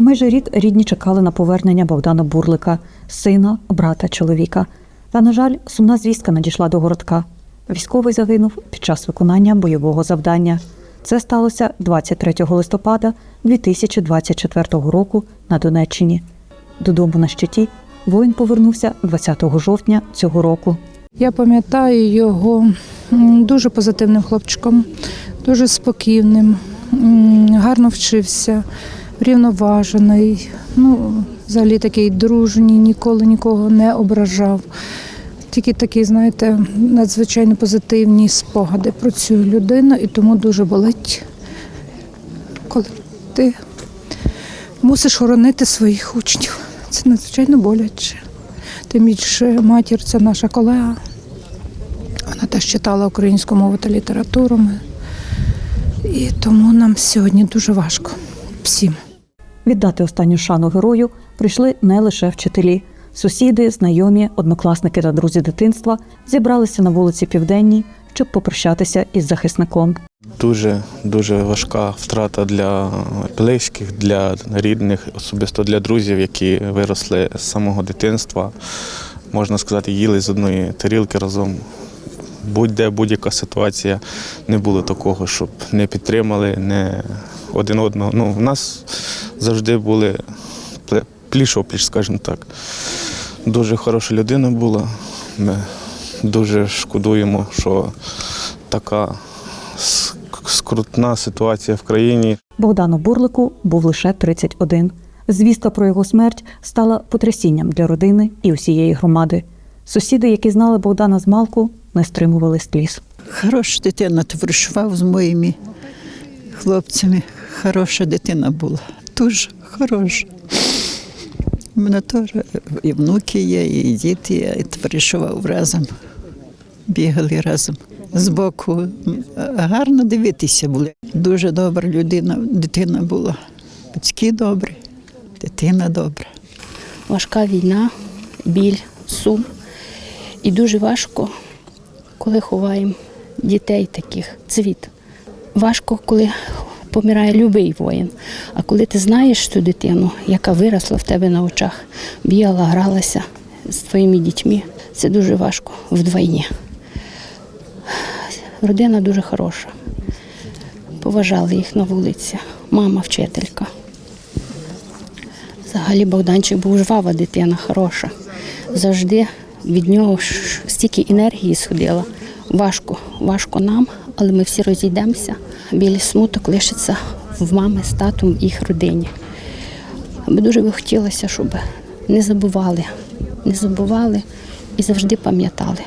Майже рік рідні чекали на повернення Богдана Бурлика, сина, брата чоловіка. Та, на жаль, сумна звістка надійшла до городка. Військовий загинув під час виконання бойового завдання. Це сталося 23 листопада 2024 року на Донеччині. Додому на щиті воїн повернувся 20 жовтня цього року. Я пам'ятаю його дуже позитивним хлопчиком, дуже спокійним, гарно вчився, рівноважений. Ну, взагалі такий дружній, ніколи нікого не ображав. Тільки такі, знаєте, надзвичайно позитивні спогади про цю людину, і тому дуже болить, коли ти мусиш хоронити своїх учнів. Це надзвичайно боляче. Тим більше матір це наша колега. Вона теж читала українську мову та літературу. І тому нам сьогодні дуже важко всім. Віддати останню шану герою прийшли не лише вчителі. Сусіди, знайомі, однокласники та друзі дитинства зібралися на вулиці Південній, щоб попрощатися із захисником. Дуже дуже важка втрата для близьких, для рідних, особисто для друзів, які виросли з самого дитинства. Можна сказати, їли з одної тарілки разом. Будь-де будь-яка ситуація не було такого, щоб не підтримали, не один одного. Ну, у нас завжди були пліч-опліч, скажімо так. Дуже хороша людина була. Ми дуже шкодуємо, що така скрутна ситуація в країні. Богдану Бурлику був лише 31. Звістка про його смерть стала потрясінням для родини і усієї громади. Сусіди, які знали Богдана з малку, не стримували сліз. Хороша дитина товаришував з моїми хлопцями. Хороша дитина була. Дуже хороша. У мене теж і внуки є, і діти є, і товаришував разом. Бігали разом. Збоку гарно дивитися були. Дуже добра людина, дитина була. Батьки добрі, дитина добра. важка війна, біль, сум. І дуже важко, коли ховаємо дітей таких, цвіт. Важко, коли помирає любий воїн. А коли ти знаєш цю дитину, яка виросла в тебе на очах, бігала, гралася з твоїми дітьми, це дуже важко вдвойні. Родина дуже хороша. Поважали їх на вулиці. Мама вчителька. Взагалі Богданчик був жвава дитина, хороша. Завжди від нього стільки енергії сходило. Важко, важко нам, але ми всі розійдемося. Білий смуток лишиться в мами з татом в їх родині. Би дуже би хотілося, щоб не забували, не забували і завжди пам'ятали.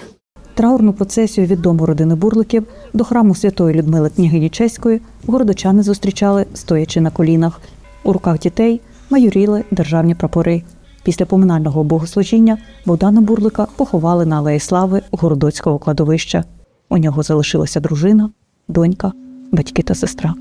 Траурну процесію від дому родини Бурликів до храму Святої Людмили Княгині Чеської городочани зустрічали, стоячи на колінах. У руках дітей майоріли державні прапори. Після поминального богослужіння Богдана Бурлика поховали на Алеї Слави Городоцького кладовища. У нього залишилася дружина, донька, батьки та сестра.